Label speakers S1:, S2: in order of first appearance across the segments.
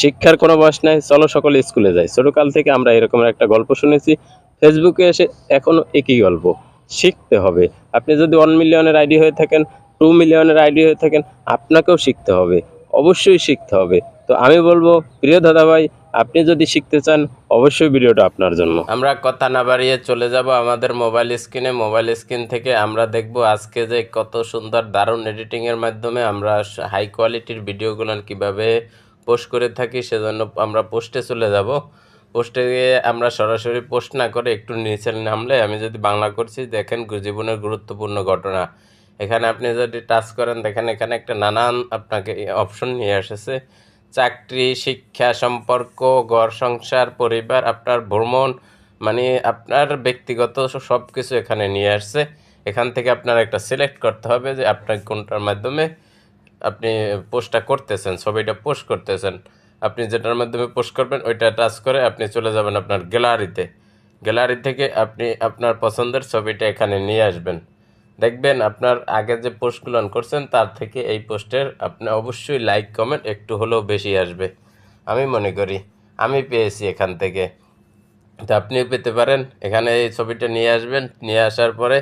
S1: শিক্ষার কোনো বয়স নাই, চলো সকলে স্কুলে যাই। ছোটকাল থেকে আমরা এরকম একটা গল্প শুনেছি। ফেসবুকে এসে এখনও একই গল্প। শিখতে হবে। আপনি যদি ওয়ান মিলিয়নের আইডি হয়ে থাকেন টু মিলিয়নের আইডি হয়ে থাকেন, আপনাকেও শিখতে হবে। অবশ্যই শিখতে হবে। তো আমি বলব, প্রিয় দাদা ভাই আপনি যদি শিখতে চান, অবশ্যই ভিডিওটা আপনার জন্য। আমরা কথা না বাড়িয়ে চলে যাব আমাদের মোবাইল স্ক্রিনে মোবাইল স্ক্রিন থেকে আমরা দেখব আজকে যে কত সুন্দর, দারুণ এডিটিংয়ের মাধ্যমে আমরা হাই কোয়ালিটির ভিডিওগুলো কীভাবে পোস্ট করে থাকি, সেজন্য আমরা পোস্টে চলে যাব। পোস্টে গিয়ে আমরা সরাসরি পোস্ট না করে একটু নিচে নামলে আমি যদি বাংলা করছি, দেখেন জীবনের গুরুত্বপূর্ণ ঘটনা। এখানে আপনি যদি টাচ করেন, দেখেন এখানে একটা নানান আপনাকে অপশন নিয়ে এসেছে। চাকরি, শিক্ষা, সম্পর্ক, ঘর, সংসার, পরিবার, আপনার ভ্রমণ মানে আপনার ব্যক্তিগত সব কিছু এখানে নিয়ে আসছে। এখান থেকে আপনার একটা সিলেক্ট করতে হবে যে আপনার কোনটার মাধ্যমে আপনি পোস্টটা করতেছেন, ছবিটা পোস্ট করতেছেন, আপনি যেটার মাধ্যমে পোস্ট করবেন, ওইটা টাচ করে আপনি চলে যাবেন আপনার গ্যালারিতে। গ্যালারি থেকে আপনি আপনার পছন্দের ছবিটা এখানে নিয়ে আসবেন। দেখবেন আপনার আগে যে পোস্টগুলো করছেন, তার থেকে এই পোস্টের আপনি অবশ্যই লাইক, কমেন্ট একটু হলেও বেশি আসবে। আমি মনে করি, আমি পেয়েছি এখান থেকে। তো আপনিও পেতে পারেন, এখানে এই ছবিটা নিয়ে আসবেন, নিয়ে আসার পরে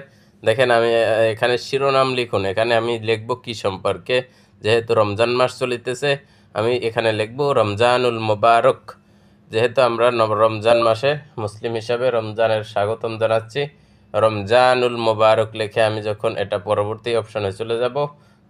S1: দেখেন আমি এখানে শিরোনাম লিখুন। এখানে আমি লিখব কি সম্পর্কে? যেহেতু রমজান মাস চলিতেছে, আমি এখানে লিখব রমজানুল মোবারক। যেহেতু আমরা নব- রমজান মাসে মুসলিম হিসাবে রমজানের স্বাগতম জানাচ্ছি, রমজানুল মোবারক লিখে আমি যখন এটা পরবর্তী অপশনে চলে যাব,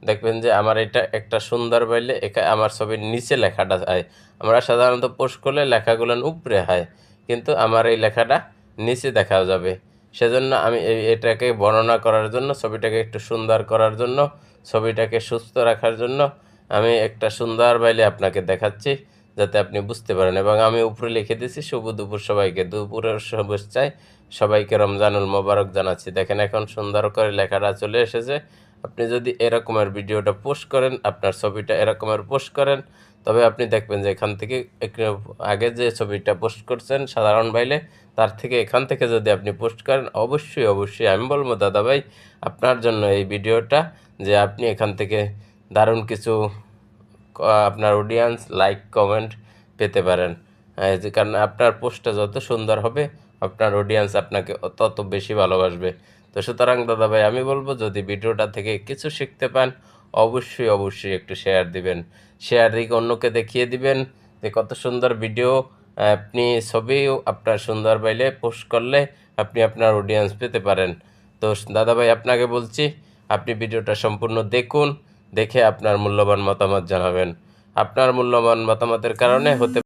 S1: দেখবেন যে আমার এটা একটা সুন্দর বাইলে একা আমার ছবির নিচে লেখাটা হয় আমরা সাধারণত পোস্ট করলে লেখাগুলো উপরে হয়, কিন্তু আমার এই লেখাটা নিচে দেখা যাবে। সেজন্য আমি এটাকে বর্ণনা করার জন্য, ছবিটাকে একটু সুন্দর করার জন্য, ছবিটাকে সুস্থ রাখার জন্য আমি একটা সুন্দর বাইলে আপনাকে দেখাচ্ছি, যাতে আপনি বুঝতে পারেন। এবং আমি উপরে লিখে দিয়েছি, শুভ দুপুর সবাইকে। দুপুরের শুভেচ্ছায় সবাইকে রমজানুল মোবারক জানাচ্ছি। দেখেন এখন সুন্দর করে লেখাটা চলে এসেছে। আপনি যদি এরকমের ভিডিওটা পোস্ট করেন আপনার ছবিটা এরকমের পোস্ট করেন তবে আপনি দেখবেন যে এখান থেকে আগে যে ছবিটা পোস্ট করছেন সাধারণ বাইলে তার থেকে এখান থেকে যদি আপনি পোস্ট করেন অবশ্যই অবশ্যই আমি বলব দাদা ভাই আপনার জন্য এই ভিডিওটা যে আপনি এখান থেকে দারুণ কিছু আপনার অডিয়েন্স লাইক কমেন্ট পেতে পারেন। হ্যাঁ, কারণ আপনার পোস্টটা যত সুন্দর হবে আপনার অডিয়েন্স আপনাকে তত বেশি ভালোবাসবে। তো সুতরাং দাদা ভাই আমি বলব যদি ভিডিওটা থেকে কিছু শিখতে পান, অবশ্যই অবশ্যই একটু শেয়ার দিবেন। শেয়ার দিকে অন্যকে দেখিয়ে দিবেন যে কত সুন্দর ভিডিও আপনি ছবিও আপনার সুন্দর বাইলে পোস্ট করলে আপনি আপনার অডিয়েন্স পেতে পারেন। তো দাদা ভাই আপনাকে বলছি, আপনি ভিডিওটা সম্পূর্ণ দেখুন, দেখে আপনার মূল্যবান মতামত জানাবেন। আপনার মূল্যবান মতামতের কারণে হতে